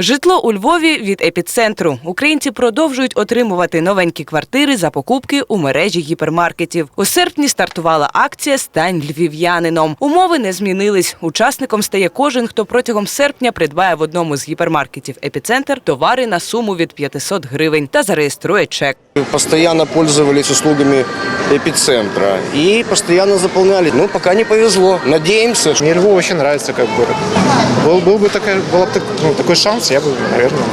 Житло у Львові від епіцентру. Українці продовжують отримувати новенькі квартири за покупки у мережі гіпермаркетів. У серпні стартувала акція Стань львів'янином. Умови не змінились. Учасником стає кожен, хто протягом серпня придбає в одному з гіпермаркетів епіцентр товари на суму від 500 гривень та зареєструє чек. Постоянно пользовались услугами эпицентра и постоянно заполняли. Ну, пока не повезло. Надеемся, Мне Львов очень нравится как город. Был, был бы такой, был бы так- ну, такой шанс, я бы, наверное,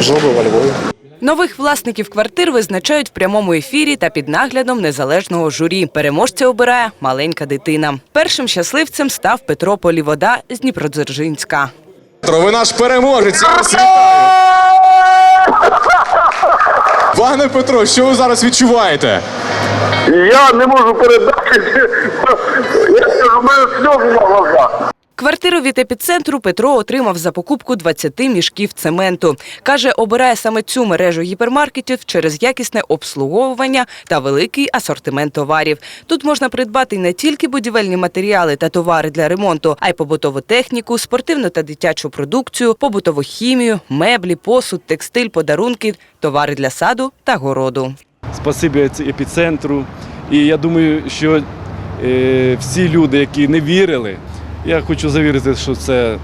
жил бы во Львове. Нових власників квартир визначають в прямому ефірі та під наглядом незалежного журі. Переможця обирає маленька дитина. Першим щасливцем став Петро Полівода з Дніпродзержинська. Петро, ви наш переможець. Я вас вітаю. Пане Петро, що ви зараз відчуваєте? Я не можу передати. Я мене сльози на глазах. Квартиру від епіцентру Петро отримав за покупку 20 мішків цементу. Каже, обирає саме цю мережу гіпермаркетів через якісне обслуговування та великий асортимент товарів. Тут можна придбати не тільки будівельні матеріали та товари для ремонту, а й побутову техніку, спортивну та дитячу продукцію, побутову хімію, меблі, посуд, текстиль, подарунки, товари для саду та городу. спасибі епіцентру. І я думаю, що е, всі люди, які не вірили, я хочу завірити, що це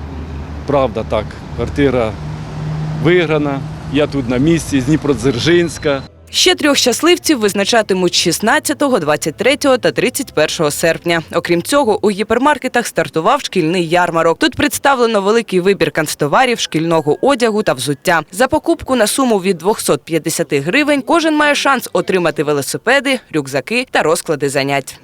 правда так. Квартира виграна. Я тут на місці, з Дніпродзержинська. Ще трьох щасливців визначатимуть 16, 23 та 31 серпня. Окрім цього, у гіпермаркетах стартував шкільний ярмарок. Тут представлено великий вибір канцтоварів, шкільного одягу та взуття. За покупку на суму від 250 гривень кожен має шанс отримати велосипеди, рюкзаки та розклади занять.